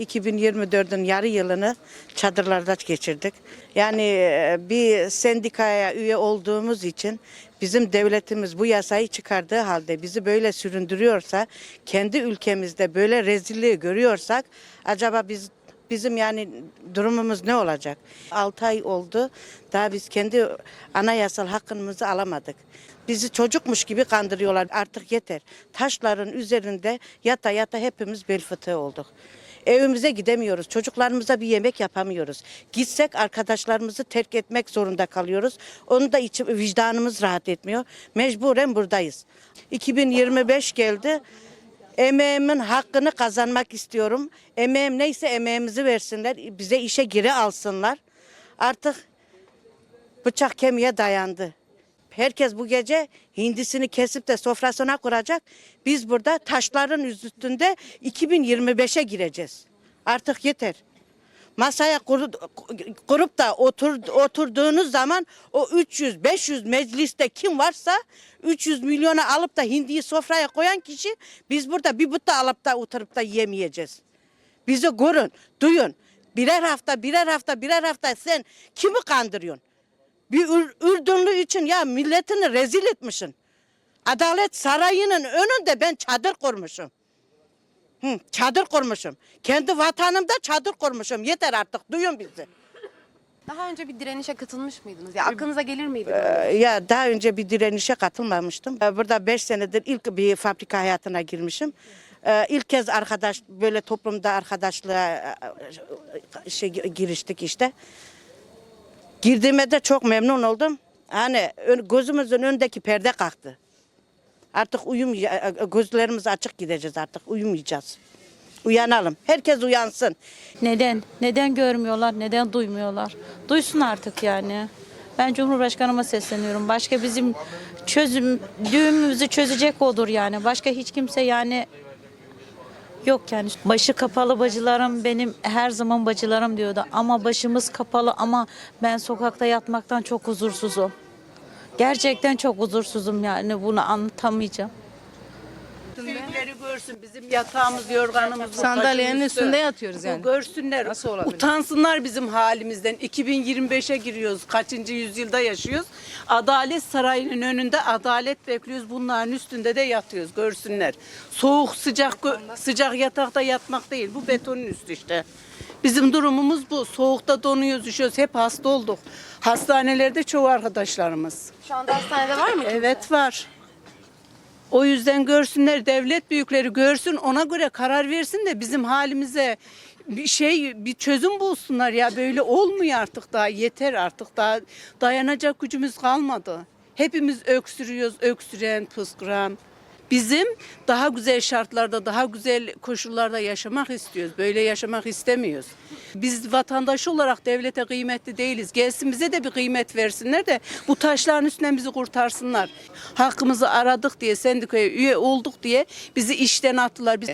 2024'ün yarı yılını çadırlarda geçirdik. Yani e, bir sendikaya üye olduğumuz için bizim devletimiz bu yasayı çıkardığı halde bizi böyle süründürüyorsa, kendi ülkemizde böyle rezilliği görüyorsak acaba biz Bizim yani durumumuz ne olacak? 6 ay oldu. Daha biz kendi anayasal hakkımızı alamadık. Bizi çocukmuş gibi kandırıyorlar. Artık yeter. Taşların üzerinde yata yata hepimiz bel fıtığı olduk. Evimize gidemiyoruz. Çocuklarımıza bir yemek yapamıyoruz. Gitsek arkadaşlarımızı terk etmek zorunda kalıyoruz. Onu da içim, vicdanımız rahat etmiyor. Mecburen buradayız. 2025 geldi. Emeğimin hakkını kazanmak istiyorum. Emeğim neyse emeğimizi versinler. Bize işe geri alsınlar. Artık bıçak kemiğe dayandı. Herkes bu gece hindisini kesip de sofrasına kuracak. Biz burada taşların üstünde 2025'e gireceğiz. Artık yeter. Masaya kuru- kurup da otur, oturduğunuz zaman o 300 500 mecliste kim varsa 300 milyona alıp da hindiyi sofraya koyan kişi biz burada bir butta alıp da oturup da yemeyeceğiz. Bizi görün, duyun. Birer hafta, birer hafta, birer hafta sen kimi kandırıyorsun? Bir Ür- Ürdünlü için ya milletini rezil etmişsin. Adalet Sarayı'nın önünde ben çadır kurmuşum. Hı, çadır kurmuşum. Kendi vatanımda çadır kurmuşum. Yeter artık duyun bizi. Daha önce bir direnişe katılmış mıydınız? Ya aklınıza gelir miydi? Ee, ya daha önce bir direnişe katılmamıştım. Ee, Burada 5 senedir ilk bir fabrika hayatına girmişim. Ee, ilk kez arkadaş böyle toplumda arkadaşlığa e, şey giriştik işte. Girdiğime de çok memnun oldum. Hani gözümüzün önündeki perde kalktı. Artık uyum gözlerimiz açık gideceğiz artık uyumayacağız. Uyanalım. Herkes uyansın. Neden? Neden görmüyorlar? Neden duymuyorlar? Duysun artık yani. Ben Cumhurbaşkanıma sesleniyorum. Başka bizim çözüm düğümümüzü çözecek odur yani. Başka hiç kimse yani yok yani. Başı kapalı bacılarım benim her zaman bacılarım diyordu. Ama başımız kapalı ama ben sokakta yatmaktan çok huzursuzum. Gerçekten çok huzursuzum yani bunu anlatamayacağım. Görsün bizim yatağımız, yorganımız, Sandalyenin üstünde yatıyoruz Bu yani. görsünler. Nasıl olabilir? Utansınlar bizim halimizden. 2025'e giriyoruz. Kaçıncı yüzyılda yaşıyoruz. Adalet Sarayı'nın önünde adalet bekliyoruz. Bunların üstünde de yatıyoruz. Görsünler. Soğuk sıcak sıcak yatakta yatmak değil. Bu betonun üstü işte. Bizim durumumuz bu. Soğukta donuyoruz, üşüyoruz. Hep hasta olduk. Hastanelerde çoğu arkadaşlarımız. Şu anda hastanede var mı? kimse? Evet var. O yüzden görsünler devlet büyükleri görsün ona göre karar versin de bizim halimize bir şey bir çözüm bulsunlar ya böyle olmuyor artık daha yeter artık daha dayanacak gücümüz kalmadı. Hepimiz öksürüyoruz, öksüren, pıskıran. Bizim daha güzel şartlarda, daha güzel koşullarda yaşamak istiyoruz. Böyle yaşamak istemiyoruz. Biz vatandaş olarak devlete kıymetli değiliz. Gelsin bize de bir kıymet versinler de bu taşların üstünden bizi kurtarsınlar. Hakkımızı aradık diye, sendikaya üye olduk diye bizi işten attılar. Biz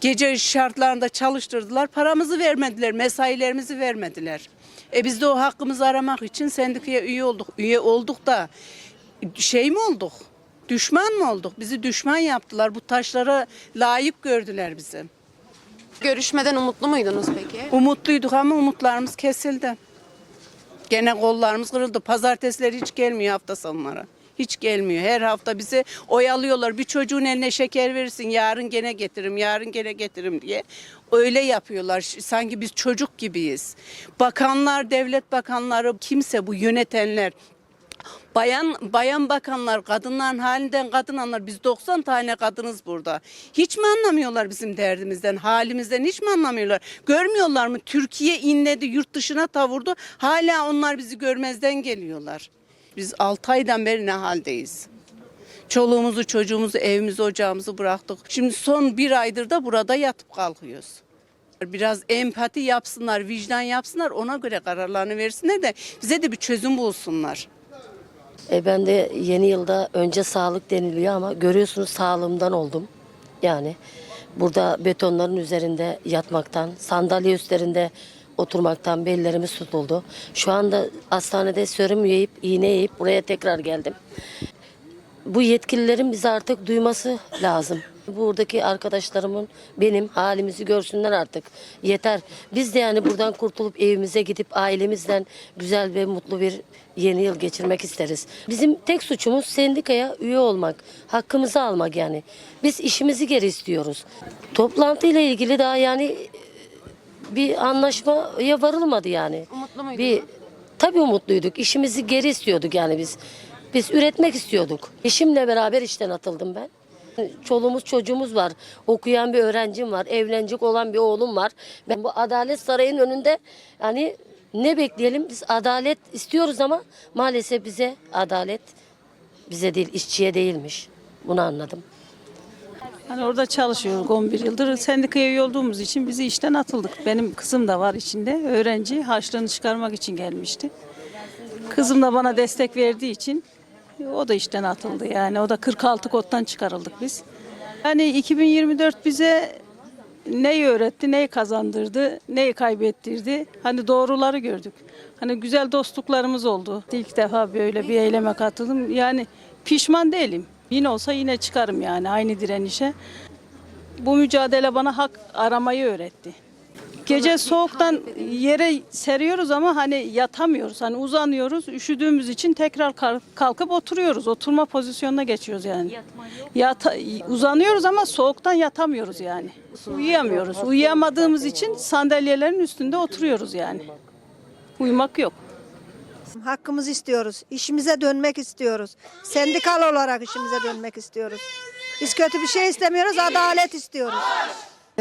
gece şartlarında çalıştırdılar. Paramızı vermediler, mesailerimizi vermediler. E biz de o hakkımızı aramak için sendikaya üye olduk. Üye olduk da şey mi olduk? Düşman mı olduk? Bizi düşman yaptılar. Bu taşlara layık gördüler bizi. Görüşmeden umutlu muydunuz peki? Umutluyduk ama umutlarımız kesildi. Gene kollarımız kırıldı. Pazartesileri hiç gelmiyor hafta sonları. Hiç gelmiyor. Her hafta bizi oyalıyorlar. Bir çocuğun eline şeker verirsin. Yarın gene getiririm, yarın gene getiririm diye. Öyle yapıyorlar. Sanki biz çocuk gibiyiz. Bakanlar, devlet bakanları, kimse bu yönetenler Bayan bayan bakanlar kadınların halinden kadın anlar. Biz 90 tane kadınız burada. Hiç mi anlamıyorlar bizim derdimizden, halimizden hiç mi anlamıyorlar? Görmüyorlar mı? Türkiye inledi, yurt dışına tavurdu. Hala onlar bizi görmezden geliyorlar. Biz 6 aydan beri ne haldeyiz? Çoluğumuzu, çocuğumuzu, evimizi, ocağımızı bıraktık. Şimdi son bir aydır da burada yatıp kalkıyoruz. Biraz empati yapsınlar, vicdan yapsınlar, ona göre kararlarını versinler de bize de bir çözüm bulsunlar. E ben de yeni yılda önce sağlık deniliyor ama görüyorsunuz sağlığımdan oldum. Yani burada betonların üzerinde yatmaktan, sandalye üstlerinde oturmaktan bellerimiz tutuldu. Şu anda hastanede serum yiyip, iğne yiyip buraya tekrar geldim. Bu yetkililerin bizi artık duyması lazım. Buradaki arkadaşlarımın benim halimizi görsünler artık. Yeter. Biz de yani buradan kurtulup evimize gidip ailemizden güzel ve mutlu bir yeni yıl geçirmek isteriz. Bizim tek suçumuz sendikaya üye olmak, hakkımızı almak yani. Biz işimizi geri istiyoruz. Toplantı ile ilgili daha yani bir anlaşmaya varılmadı yani. Umutlu muydunuz? Bir tabii umutluyduk. İşimizi geri istiyorduk yani biz. Biz üretmek istiyorduk. Eşimle beraber işten atıldım ben. Çoluğumuz çocuğumuz var. Okuyan bir öğrencim var. Evlenecek olan bir oğlum var. Ben bu Adalet Sarayı'nın önünde yani ne bekleyelim? Biz adalet istiyoruz ama maalesef bize adalet bize değil işçiye değilmiş. Bunu anladım. Hani orada çalışıyoruz 11 yıldır. Sendikaya üye olduğumuz için bizi işten atıldık. Benim kızım da var içinde. Öğrenci harçlığını çıkarmak için gelmişti. Kızım da bana destek verdiği için o da işten atıldı. Yani o da 46 koddan çıkarıldık biz. Yani 2024 bize neyi öğretti, neyi kazandırdı, neyi kaybettirdi. Hani doğruları gördük. Hani güzel dostluklarımız oldu. İlk defa böyle bir eyleme katıldım. Yani pişman değilim. Yine olsa yine çıkarım yani aynı direnişe. Bu mücadele bana hak aramayı öğretti. Gece soğuktan yere seriyoruz ama hani yatamıyoruz. Hani uzanıyoruz. Üşüdüğümüz için tekrar kal- kalkıp oturuyoruz. Oturma pozisyonuna geçiyoruz yani. Yata, uzanıyoruz ama soğuktan yatamıyoruz yani. Uyuyamıyoruz. Uyuyamadığımız için sandalyelerin üstünde oturuyoruz yani. Uyumak yok. Hakkımızı istiyoruz. İşimize dönmek istiyoruz. Sendikal olarak işimize dönmek istiyoruz. Biz kötü bir şey istemiyoruz, adalet istiyoruz.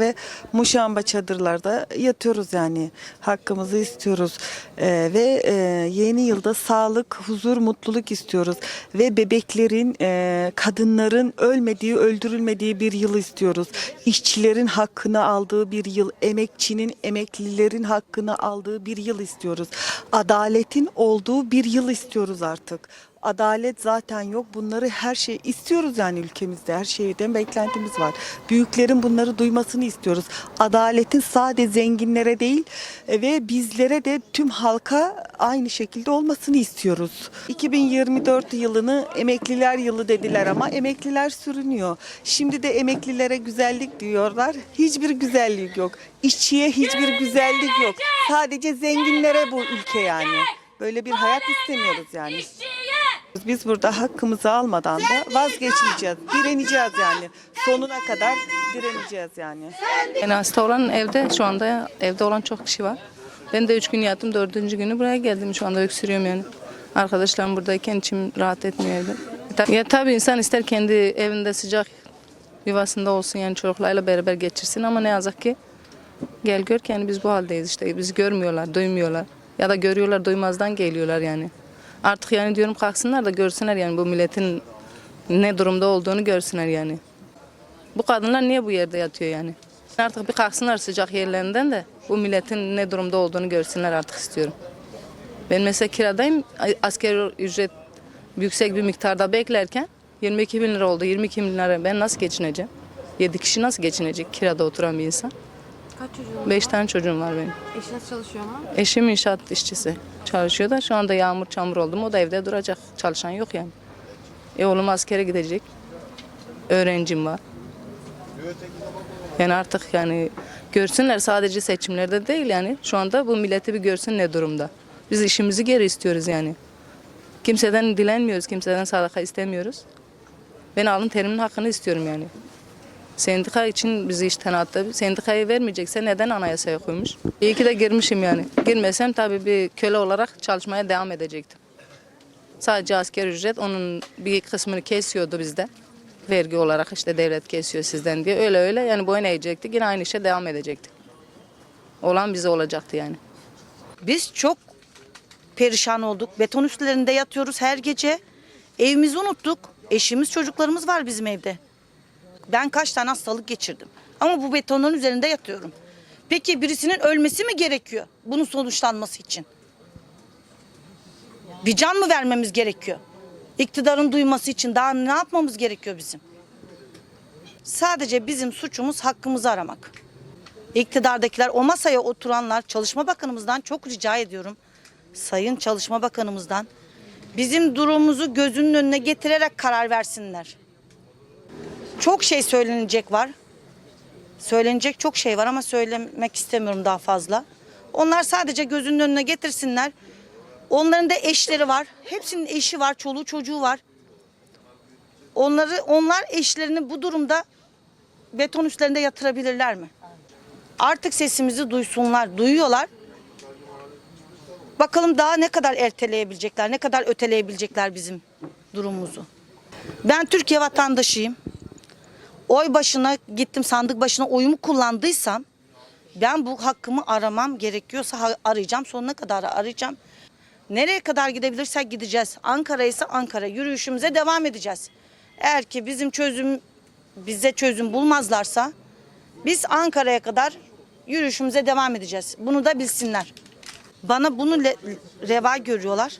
Ve muşamba çadırlarda yatıyoruz yani hakkımızı istiyoruz Ee, ve e, yeni yılda sağlık, huzur, mutluluk istiyoruz ve bebeklerin, e, kadınların ölmediği, öldürülmediği bir yıl istiyoruz. İşçilerin hakkını aldığı bir yıl, emekçinin, emeklilerin hakkını aldığı bir yıl istiyoruz. Adaletin olduğu bir yıl istiyoruz artık. Adalet zaten yok. Bunları her şey istiyoruz yani ülkemizde. Her şeyden beklentimiz var. Büyüklerin bunları duymasını istiyoruz. Adaletin sadece zenginlere değil e, ve bizlere de tüm halka aynı şekilde olmasını istiyoruz. 2024 yılını emekliler yılı dediler ama emekliler sürünüyor. Şimdi de emeklilere güzellik diyorlar. Hiçbir güzellik yok. İşçiye hiçbir güzellik yok. Sadece zenginlere bu ülke yani. Böyle bir hayat istemiyoruz yani. Biz burada hakkımızı almadan da vazgeçmeyeceğiz. Direneceğiz yani. Sonuna kadar direneceğiz yani. Yani hasta olan evde şu anda evde olan çok kişi var. Ben de üç gün yattım dördüncü günü buraya geldim şu anda öksürüyorum yani. Arkadaşlarım buradayken içim rahat etmiyor evde. Ta- Ya tabii insan ister kendi evinde sıcak yuvasında olsun yani çocuklarla beraber geçirsin ama ne yazık ki gel gör ki yani biz bu haldeyiz işte bizi görmüyorlar, duymuyorlar. Ya da görüyorlar duymazdan geliyorlar yani. Artık yani diyorum kalksınlar da görsünler yani bu milletin ne durumda olduğunu görsünler yani. Bu kadınlar niye bu yerde yatıyor yani? Artık bir kalksınlar sıcak yerlerinden de bu milletin ne durumda olduğunu görsünler artık istiyorum. Ben mesela kiradayım. Asker ücret yüksek bir miktarda beklerken 22 bin lira oldu. 22 bin lira ben nasıl geçineceğim? 7 kişi nasıl geçinecek kirada oturan bir insan? Kaç çocuğunuz 5 var? tane çocuğum var benim. Eşiniz çalışıyor mu? Eşim inşaat işçisi. Çalışıyor da şu anda yağmur çamur oldu mu o da evde duracak. Çalışan yok yani. E oğlum askere gidecek. Öğrencim var. Yani artık yani görsünler sadece seçimlerde değil yani. Şu anda bu milleti bir görsün ne durumda. Biz işimizi geri istiyoruz yani. Kimseden dilenmiyoruz, kimseden sadaka istemiyoruz. Ben alın terimin hakkını istiyorum yani. Sendika için bizi işten attı. Sendikayı vermeyecekse neden anayasaya koymuş? İyi ki de girmişim yani. Girmesem tabii bir köle olarak çalışmaya devam edecektim. Sadece asker ücret onun bir kısmını kesiyordu bizde. Vergi olarak işte devlet kesiyor sizden diye. Öyle öyle yani boyun eğecektik. Yine aynı işe devam edecektik. Olan bize olacaktı yani. Biz çok perişan olduk. Beton üstlerinde yatıyoruz her gece. Evimizi unuttuk. Eşimiz, çocuklarımız var bizim evde. Ben kaç tane hastalık geçirdim. Ama bu betonun üzerinde yatıyorum. Peki birisinin ölmesi mi gerekiyor bunun sonuçlanması için? Bir can mı vermemiz gerekiyor? İktidarın duyması için daha ne yapmamız gerekiyor bizim? Sadece bizim suçumuz hakkımızı aramak. İktidardakiler o masaya oturanlar Çalışma Bakanımızdan çok rica ediyorum. Sayın Çalışma Bakanımızdan bizim durumumuzu gözünün önüne getirerek karar versinler. Çok şey söylenecek var. Söylenecek çok şey var ama söylemek istemiyorum daha fazla. Onlar sadece gözünün önüne getirsinler. Onların da eşleri var. Hepsinin eşi var, çoluğu çocuğu var. Onları onlar eşlerini bu durumda beton üstlerinde yatırabilirler mi? Artık sesimizi duysunlar, duyuyorlar. Bakalım daha ne kadar erteleyebilecekler, ne kadar öteleyebilecekler bizim durumumuzu. Ben Türkiye vatandaşıyım. Oy başına gittim sandık başına oyumu kullandıysam ben bu hakkımı aramam gerekiyorsa arayacağım sonuna kadar arayacağım. Nereye kadar gidebilirsek gideceğiz. Ankara ise Ankara yürüyüşümüze devam edeceğiz. Eğer ki bizim çözüm bize çözüm bulmazlarsa biz Ankara'ya kadar yürüyüşümüze devam edeceğiz. Bunu da bilsinler. Bana bunu reva görüyorlar.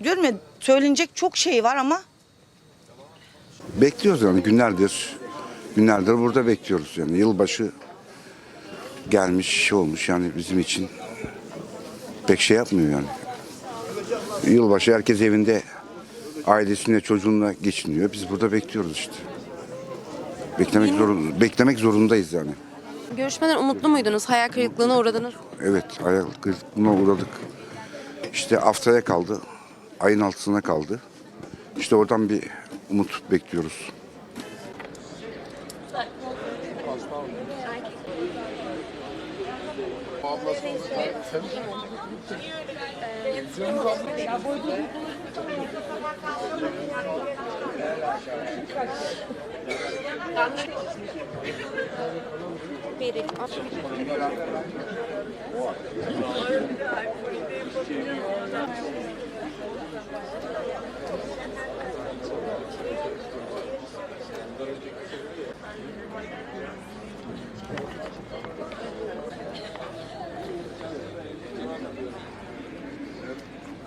Ya söylenecek çok şey var ama Bekliyoruz yani günlerdir. Günlerdir burada bekliyoruz yani. Yılbaşı gelmiş şey olmuş yani bizim için pek şey yapmıyor yani. Yılbaşı herkes evinde ailesine çocuğunla geçiniyor. Biz burada bekliyoruz işte. Beklemek zorun beklemek zorundayız yani. Görüşmeden umutlu muydunuz? Hayal kırıklığına uğradınız. Evet hayal kırıklığına uğradık. İşte haftaya kaldı. Ayın altısına kaldı. İşte oradan bir umut bekliyoruz.